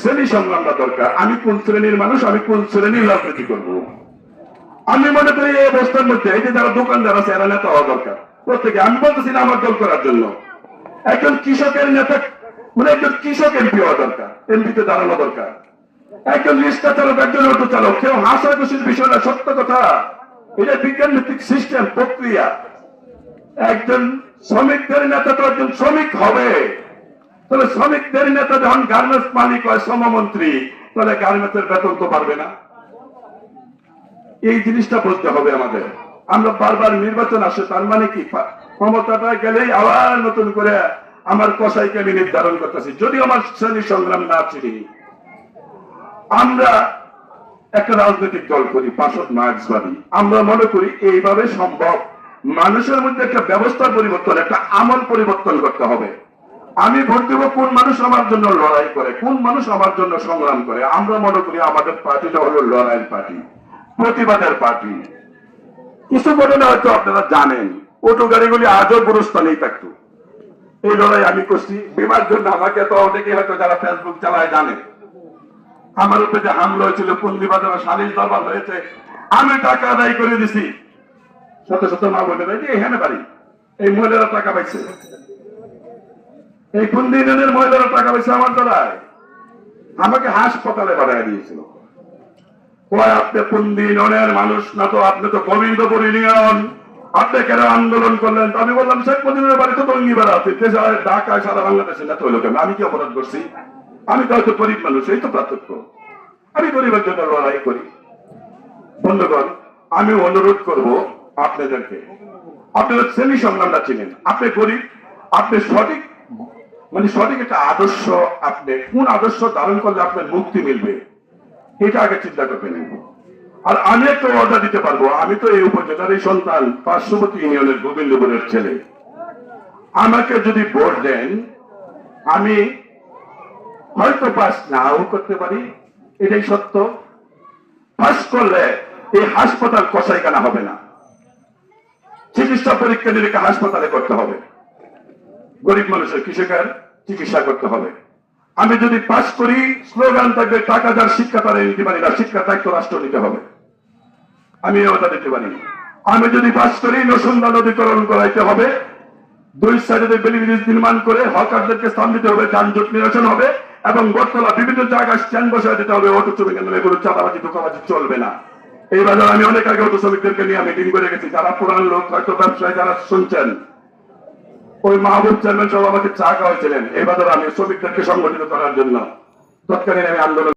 শ্রেণি সংগ্রামটা দরকার। আমি কোন শ্রেণির মানুষ, আমি কোন শ্রেণির রাজনীতি করব? আমি মনে করি এই অবস্থার মধ্যে, এই যে যারা দোকানদার আছে, এরা নেতা হওয়া দরকার। প্রত্যেকে, আমি বলতেছি না আমার দল করার জন্য। একজন কৃষকের নেতা মানে একজন কৃষক এমপি হওয়া দরকার। এমপিতে দাঁড়ানো দরকার। একজন রিক্সা চালক, একজন অটো চালক, কেউ হাসাহাসির বিষয় না, সত্য কথা। এটা বিজ্ঞান ভিত্তিক সিস্টেম, প্রক্রিয়া। একজন শ্রমিকদের নেতা তো একজন শ্রমিক হবে। তাহলে শ্রমিকদের নেতা যখন গার্মেন্টস মালিক হয়, শ্রমমন্ত্রী, তাহলে গার্মেন্টসের বেতন তো পারবে না। এই জিনিসটা বুঝতে হবে আমাদের। আমরা বারবার নির্বাচন আসে, তার মানে কি? ক্ষমতাটা গেলেই আবার নতুন করে আমার কষাইকে আমি নির্ধারণ করতেছি। যদি আমার শ্রেণি সংগ্রাম না চিনি আমরা একটা রাজনৈতিক দল করি পাশদ মার্ক্সবাদী। আমরা মনে করি এইভাবে সম্ভব। মানুষের মধ্যে একটা ব্যবস্থার পরিবর্তন, একটা আমল পরিবর্তন করতে হবে। আমি ভোট দেবো কোন মানুষ আমার জন্য লড়াই করে, কোন মানুষ আমার জন্য সংগ্রাম করে? আমরা মনে করি আমাদের পার্টিটা হলো লড়াইয়ের পার্টি, প্রতিবাদের পার্টি। কিছু ঘটনা হয়তো আপনারা জানেন, অটো গাড়িগুলি আজও গুরুস্থানেই থাকতো। এই লড়াই আমি করছি, বিমার জন্য আমাকে তো অনেকে হয়তো যারা ফেসবুক চালায় জানে। আমার উপরে যে হামলা হয়েছিল পুন্দি বাজারে সালিশ দরবার হয়েছে, আমি টাকা আদায় করে দিছি। শত শত মা বলে এখানে বাড়ি, এই মহিলারা টাকা পাইছে। এই পুন্দি ইউনিয়নের মহিলারা টাকা পাইছে আমার দ্বারায়। আমাকে হাসপাতালে বাড়াই দিয়েছিল। কয়, আপনি ইউনিয়নের মানুষ না তো, আপনি তো গোবিন্দপুর ইউনিয়ন আপনি কেন আন্দোলন করলেন? আমি বললাম, শেখ মুজিবের বাড়িতে তো অঙ্গি বেড়া আছে। ঢাকায় সারা বাংলাদেশে কেন? আমি কি অপরাধ করছি? আমি তো হয়তো গরিব মানুষ, এই তো পার্থক্য। আমি গরিবের জন্য লড়াই করি। বন্ধুগণ, আমি অনুরোধ করব আপনাদেরকে। আপনারা শ্রেণি সংগ্রামটা চিনেন। আপনি গরিব, আপনি সঠিক মানে সঠিক একটা আদর্শ আপনি, কোন আদর্শ ধারণ করলে আপনার মুক্তি মিলবে? এটা আগে চিন্তা করবে করবেন। আর আমি একটা অর্ডার দিতে পারব। আমি তো এই উপজেলার সন্তান, পার্শ্ববর্তী ইউনিয়নের গোবিন্দপুরের ছেলে। আমাকে যদি ভোট দেন, আমি হয়তো পাস নাও করতে পারি। এটাই সত্য। পাস করলে এই হাসপাতাল কষাইখানা হবে না। চিকিৎসা পরীক্ষা নিরীক্ষা হাসপাতালে করতে হবে। গরিব মানুষের কৃষকের চিকিৎসা করতে হবে। আমি যদি পাস করি স্লোগান থাকবে, টাকা যার শিক্ষা, তারা নিতে পারি না শিক্ষা দায়িত্ব রাষ্ট্র নিতে হবে। আমি ওটা দিতে পারি। আমি যদি পাস করি, নসুন্দা নদীকরণ করাইতে হবে। দুই সাইডে বেলি ব্রিজ নির্মাণ করে, হকারদেরকে স্থান দিতে হবে, যানজট নিরসন হবে, এবং বটতলা বিভিন্ন জায়গায় স্ট্যান্ড বসায় দিতে হবে, অটো শ্রমিকের নামে কোনো চাঁদাবাজি, ধোকাবাজি চলবে না। এই বাজার আমি অনেক আগে অটো শ্রমিকদেরকে নিয়ে মিটিং করে গেছি। যারা পুরান লোক, হয়তো ব্যবসায়, যারা শুনছেন ওই মাহবুব চেয়ারম্যান সব আমাকে চা খাওয়াইছিলেন এবার আমি শ্রমিকদেরকে সংগঠিত করার জন্য। তৎকালীন আমি আন্দোলন